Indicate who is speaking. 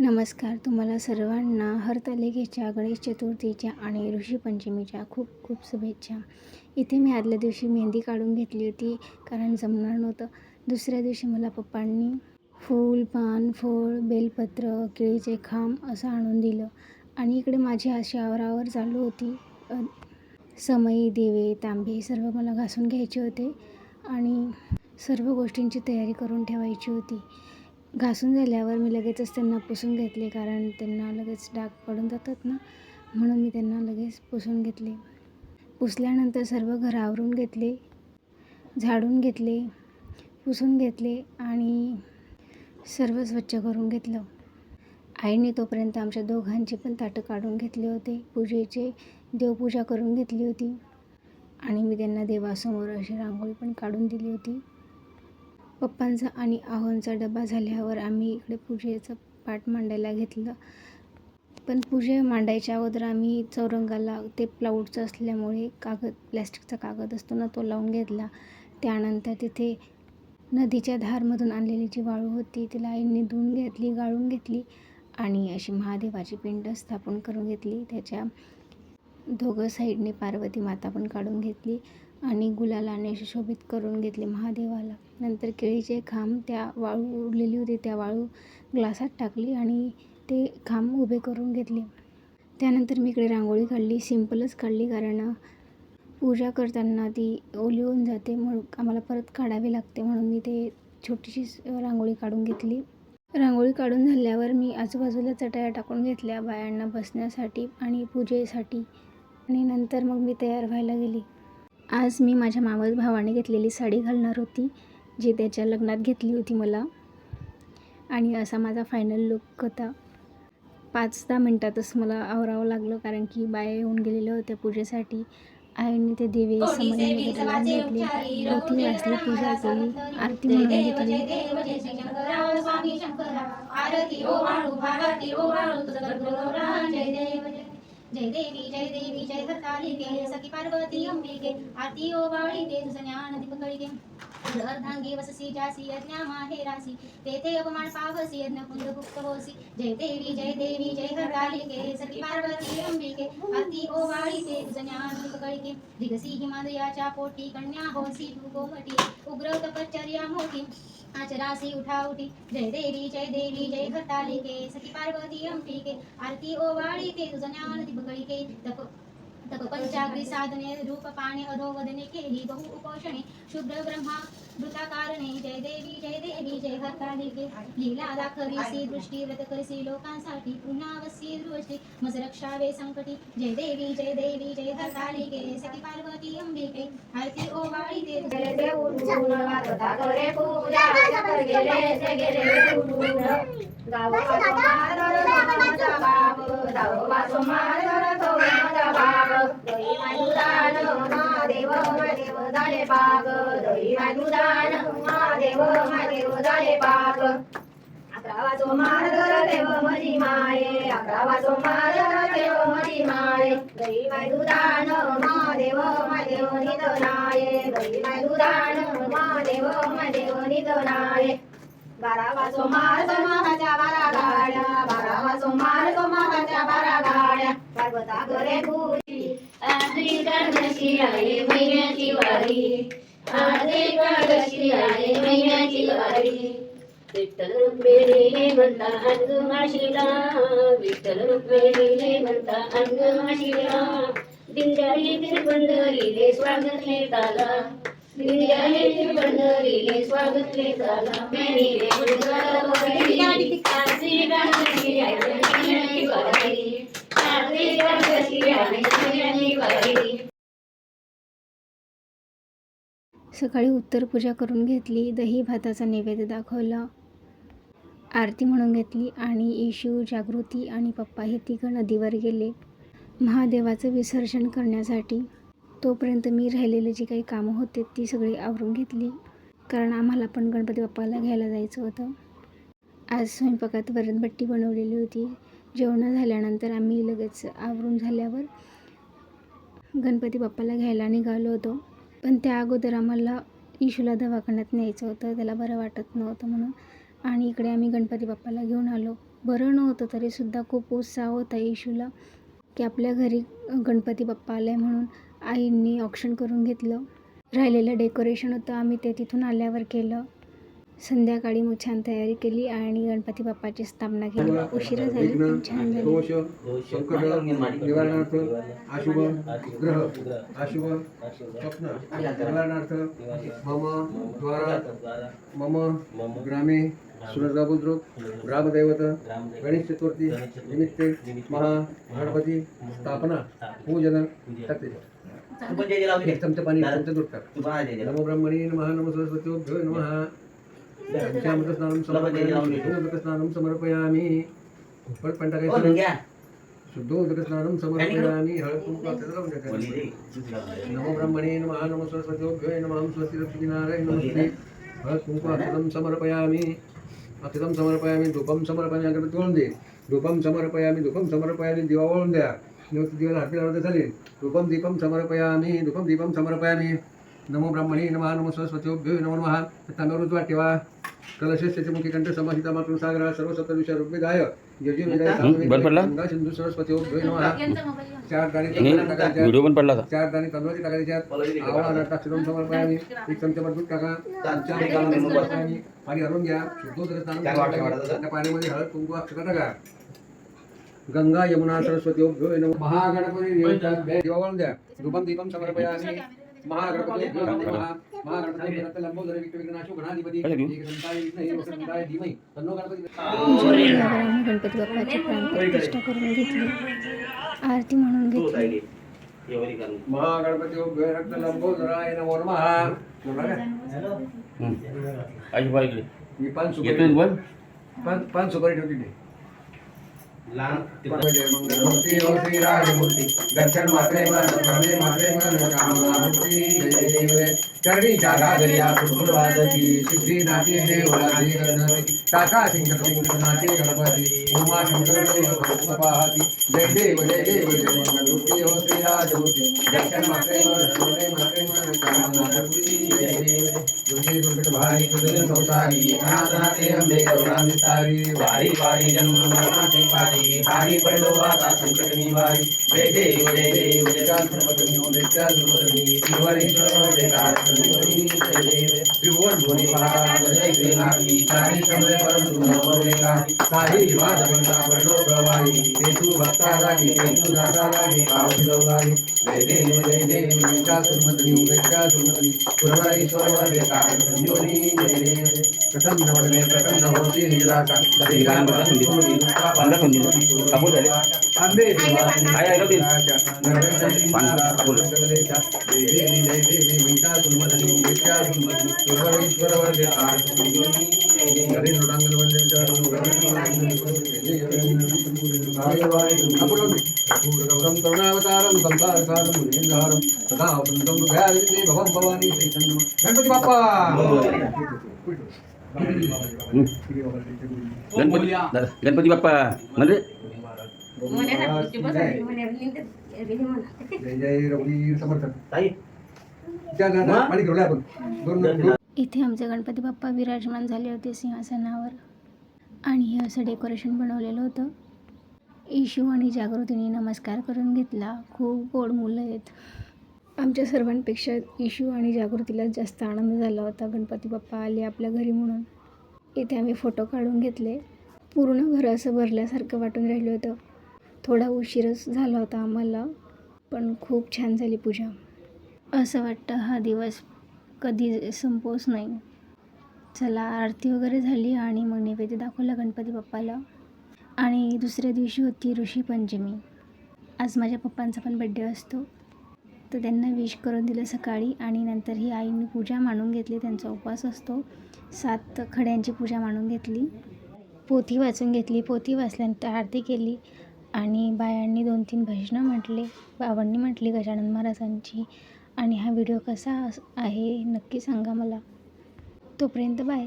Speaker 1: नमस्कार. तुम्हाला सर्वांना हरतालिकेच्या गणेश चतुर्थीच्या आणि ऋषीपंचमीच्या खूप खूप शुभेच्छा. इथे मी आदल्या दिवशी मेहंदी काढून घेतली होती कारण जमणार नव्हतं. दुसऱ्या दिवशी मला पप्पांनी फूल पान फळ बेलपत्र केळीचे खांब असं आणून दिलं आणि इकडे माझी अशी आवरावर चालू होती. समई दिवे तांबे सर्व मला घासून घ्यायचे होते आणि सर्व गोष्टींची तयारी करून ठेवायची होती. घासून झाल्यावर मी लगेचच त्यांना पुसून घेतले कारण त्यांना लगेच डाग पडून जातात ना म्हणून मी त्यांना लगेच पुसून घेतले. पुसल्यानंतर सर्व घर आवरून घेतले झाडून घेतले पुसून घेतले आणि सर्व स्वच्छ करून घेतलं. आईने तोपर्यंत आमच्या दोघांची पण ताटं काढून घेतले होते पूजेचे देवपूजा करून घेतली होती. आणि मी त्यांना देवासमोर अशी रांगोळी पण काढून दिली होती. पप्पांचा आणि आहोंचा डबा झाल्यावर आम्ही इकडे पूजेचं पाठ मांडायला घेतलं. पण पूजे मांडायच्या अगोदर आम्ही चौरंगाला ते प्लाऊडचं असल्यामुळे कागद प्लॅस्टिकचा कागद असतो ना तो लावून घेतला. त्यानंतर तिथे नदीच्या धारमधून आणलेली जी वाळू होती तिला आईने धुवून घेतली गाळून घेतली आणि अशी महादेवाची पिंड स्थापन करून घेतली. त्याच्या दोघं साईडने पार्वती माता पण काढून घेतली. आणि गुलालाने सुशोभित करून घेतले महादेवाला. नंतर केळीचे खांब त्या वाळू उरलेली होती त्या वाळू ग्लासात टाकली आणि ते खांब उभे करून घेतले. त्यानंतर मी इकडे रांगोळी काढली सिम्पलच काढली कारण पूजा करताना ती ओली होऊन जाते म्हणून आम्हाला परत काढावी लागते म्हणून मी ते छोटीशी रांगोळी काढून घेतली. रांगोळी काढून झाल्यावर मी आजूबाजूला चटया टाकून घेतल्या बायांना बसण्यासाठी आणि पूजेसाठी. आणि नंतर मग मी तयार व्हायला गेली. आज मी माझ्या मावस भावाने घेतलेली साडी घालणार होती जी त्याच्या लग्नात घेतली होती मला. आणि असा माझा फायनल लुक होता. पाच दहा मिनटातच मला आवरावं लागलं कारण की बाया येऊन गेलेल्या होत्या पूजेसाठी. आईने ते दिवे समई वगैरे लावून घेतले मोठी वाचली पूजा केली आरती म्हणून घेतली.
Speaker 2: जय देवी जय देवी जय हरतालिके सखी पार्वती अंबिके आरती ओ वाळी ते ज्ञान दीप कळिके अर्धांगी वससी जासी यज्ञा माहेरासी तेथे अपमान पावसी यज्ञ कुंद गुप्त होसी। जय देवी जय देवी जय हरतालिके सखी पार्वती अंबिके आरती ओ वाळी ते ज्ञान दीप कळिके दिगसी हिमालयाच्या पोटी कन्या होसी तू कोमटी उग्र तपश्चर्या मोठी आचरासी उठा उठी. जय देवी जय देवी जय हरतालिके. सखी पार्वती अंबिके. आरती ओवाळी ते तुझं ज्ञान दिपकळिके तप तप पंचाग्री साधने रूप पाणे अधोवदने केली बहु उपोषणे. शुभ्र ब्रह्मा मृताकारणे. जय देवी जय देवी जय हरतालिके. लीला दाखवीसी दृष्टी व्रत करीसी लोकांसाठी. पुन्हा वसी दृष्टी मज रक्षावे संकटी. जय देवी जय देवी जय हरतालिके. सखी पार्वती अंबिके. आरती ओवाळी ते तुझं
Speaker 3: देऊन करे पूजा. शंकर गेले ते गेले उठून गावोबा सोमार माझा बाप गावोबा सोमार महादेव महादेव झाले पाप दही मायुदान महादेव महादेव झाले अकरावा सोमार देव मरी माये अकरावा सोमार देव मजी माये दही मायुदान महादेव महादेव निधनाये दही मायुदान महादेव महादेव निधनाये बारावा सोमार सोमाराच्या बारा गाड्या बारावा सोमार सोमाराच्या बारा गाड्या पार्वता करे पूजी आधी काढशी आहे महिन्याची वारी। आधी काढशी आहे महिन्याची वारी। विठ्ठल रुक्मिणीने म्हणता अंग माशिला विठ्ठल रुक्मिणीने म्हणता अंग माशिला दिंड्याही तिरपंढरीले स्वागत लेत लेताला दिंड्याही तिरपंढरीले स्वागत लेत आला मेरी रे मुलगा आरती गाण्याची आहे महिन्याची वारी आरती गाण्याची आहे महिन्याची वारी
Speaker 1: सकाळी उत्तर पूजा करून घेतली दही भाताचा नैवेद्य दाखवला आरती म्हणून घेतली आणि येशू जागृती आणि पप्पा हे तिघं नदीवर गेले. महादेवाचं विसर्जन करण्यासाठी तोपर्यंत मी राहिलेले जी काही कामं होते ती सगळी आवरून घेतली कारण आम्हाला पण गणपती बाप्पाला घ्यायला जायचं होतं. आज स्वयंपाकात वरणबट्टी बनवलेली होती. जेवणं झाल्यानंतर आम्ही लगेच आवरून झाल्यावर गणपती बाप्पाला घ्यायला निघालो होतो. पण त्या अगोदर आम्हाला इशूला दवाखान्यात न्यायचं होतं. त्याला बरं वाटत नव्हतं म्हणून. आणि इकडे आम्ही गणपती बाप्पाला घेऊन आलो. बरं नव्हतं तरीसुद्धा खूप उत्साह होता इशूला की आपल्या घरी गणपती बाप्पा आले म्हणून आईंनी ऑप्शन करून घेतलं. राहिलेलं डेकोरेशन होतं. आम्ही ते तिथून आल्यावर केलं. संध्याकाळी मग छान तयारी केली आणि गणपती बाप्पाची स्थापना केली. उशिरा झाली पण छान झाली.
Speaker 4: दोष संकट निवारणार्थ अशुभ ग्रह अशुभ स्वप्न. निवारणार्थ मम द्वारा मम ग्रामे सुरजाबुद्रुक ग्रामदैवत गणेश चतुर्थी निमित्ते महागणपती स्थापना पूजन करते. चमचे पाणी चमचे नमो ब्रह्मणे नमः नमो सरस्वतीभ्यो नमः. लक्ष्मीनारायण नमस्ते. हळद कुंकू अक्षतं समर्पयामि. अक्षतं समर्पयामि धूपं समर्पयामि अगरबत्ती वळून दे. धूपं समर्पयामि धूपं समर्पयामि दिवा वळून द्या. दिवाला हाती लावलं तर चालेल धूपं दीपं समर्पयामि. धूपं दीपं समर्पयामि. नमो ब्रह्मणे नमः नमो सरस्वतीभ्यो नमो नमः। उजवा ठेवा। कलशस्य मुखी कंठ समाहिता मातृ सागरा सर्व सप्तविषय ऋग्वेदाय? गंगा सिंधू सरस्वतीभ्यो नमः। चार दाणे
Speaker 5: आणि
Speaker 4: तांदूळ टाकायचे
Speaker 5: व्हिडिओ पण पडला होता.
Speaker 4: चार दाणे तांदूळाचे टाकायचे आहेत. आवाज टाक्षरम समर्पयामी. एक चमचा दूध टाका. चार दाणे समर्पयामी पाणी हलवून घ्या. शुद्धोदक स्नान करा. त्या पाण्यामध्ये हळद कुंकू अक्षता टाका. गंगा यमुना सरस्वती ओभ्यो नमः महागणपती देवता दिवावळून द्या. धूपम दीपम समर्पयामी. महागणपती नमः महागणपती गणपती लंबोदर विघ्न विघ्नाशो गणाधिपती
Speaker 5: काय देऊ?
Speaker 4: एकदंताय विघ्नहे वक्रतुंडाय धीमहि. तन्नो गणपती
Speaker 1: पूजा झाल्यावर आम्ही गणपती बाप्पाची प्राणप्रतिष्ठा करून घेतली. आरती म्हणून घेतली.
Speaker 4: महागणपती रक्त लंबोदराय नमो नमः सुपारी
Speaker 5: पण
Speaker 4: पाच पाच सुपारी ठेवली नाही जय मंगलमूर्ती ओ श्रीराजमूर्ती दर्शन मात्रे मन भ्रमे मात्रे मन कामनामूर्ती जय जय जय चरणी जागा दर्या फुटफुट वाजती सिद्धी नाती देवळाची गणपती टाका सिंग सिंग नाते गणपती उमा शंकर देव भक्त पाहती जय देव जय देव जय मंगलमूर्ती ओ श्रीराजमूर्ती दर्शन मात्रे मन भ्रमे मात्रे मन कामनामूर्ती जय जय जय दुर्गे दुर्गट भारी तुझे संसारी अनाथनाथे अंबे करुणा विस्तारी वारी वारी जन्म मरणाचे पारी हारी पडलो आता संकट निवारी जय देव जय देव जय कांतपत्नी हो नित्या सुमतनी श्रीवरेश्वर जय कारकनी जय देव त्रिभुवन भुवनी पहाड जय श्रीनाथी चारी कमले परम सुमरे काही काही विवाद बंदा पडलो प्रवाही तेतू भक्ता लागे तेतू दाता लागे पावशी लवगारी जय देव जय देव जय कांतपत्नी हो नित्या सुमतनी पुरवरेश्वर जय कारकनी जय देव प्रसन्न वदने प्रसन्न होती निराशा
Speaker 5: ते गाणं बघा समजेल. पांढरा समजेल. कापूर झाले.
Speaker 4: आंबे
Speaker 5: आहे, आहे का ते? पांढरा कापूर.
Speaker 4: गणपती बाप्पा
Speaker 5: गणपती बाप्पा म्हणजे
Speaker 1: इथे आमचे गणपती बाप्पा विराजमान झाले होते सिंहासनावर. आणि हे असं डेकोरेशन बनवलेलं होतं. इशू आणि जागृतीने नमस्कार करून घेतला. खूप गोड मुलं आहेत. आमच्या सर्वांपेक्षा इशू आणि जागृतीला जास्त आनंद झाला होता. गणपती बाप्पा आले आपल्या घरी म्हणून. इथे आम्ही फोटो काढून घेतले. पूर्ण घर असं भरल्यासारखं वाटून राहिलं होतं. थोडा उशीरच झाला होता आम्हाला पण खूप छान झाली पूजा. असं वाटतं हा दिवस कधी संपोच नाही. चला आरती वगैरे झाली आणि मग नैवेद्य दाखवला गणपती बाप्पाला. आणि दुसऱ्या दिवशी होती ऋषी पंचमी आज माझ्या पप्पांचा पण बड्डे असतो. तर त्यांना विश करून दिलं सकाळी आणि नंतर ही आईने पूजा मांडून घेतली. त्यांचा उपवास असतो. सात खड्यांची पूजा मांडून घेतली. पोथी वाचून घेतली. पोथी वाचल्यानंतर आरती केली आणि बायांनी दोन तीन भजनं म्हटले. बाबांनी म्हटली गजानन महाराजांची आणि हा व्हिडिओ कसा आहे? नक्की सांगा मला. तोपर्यंत बाय.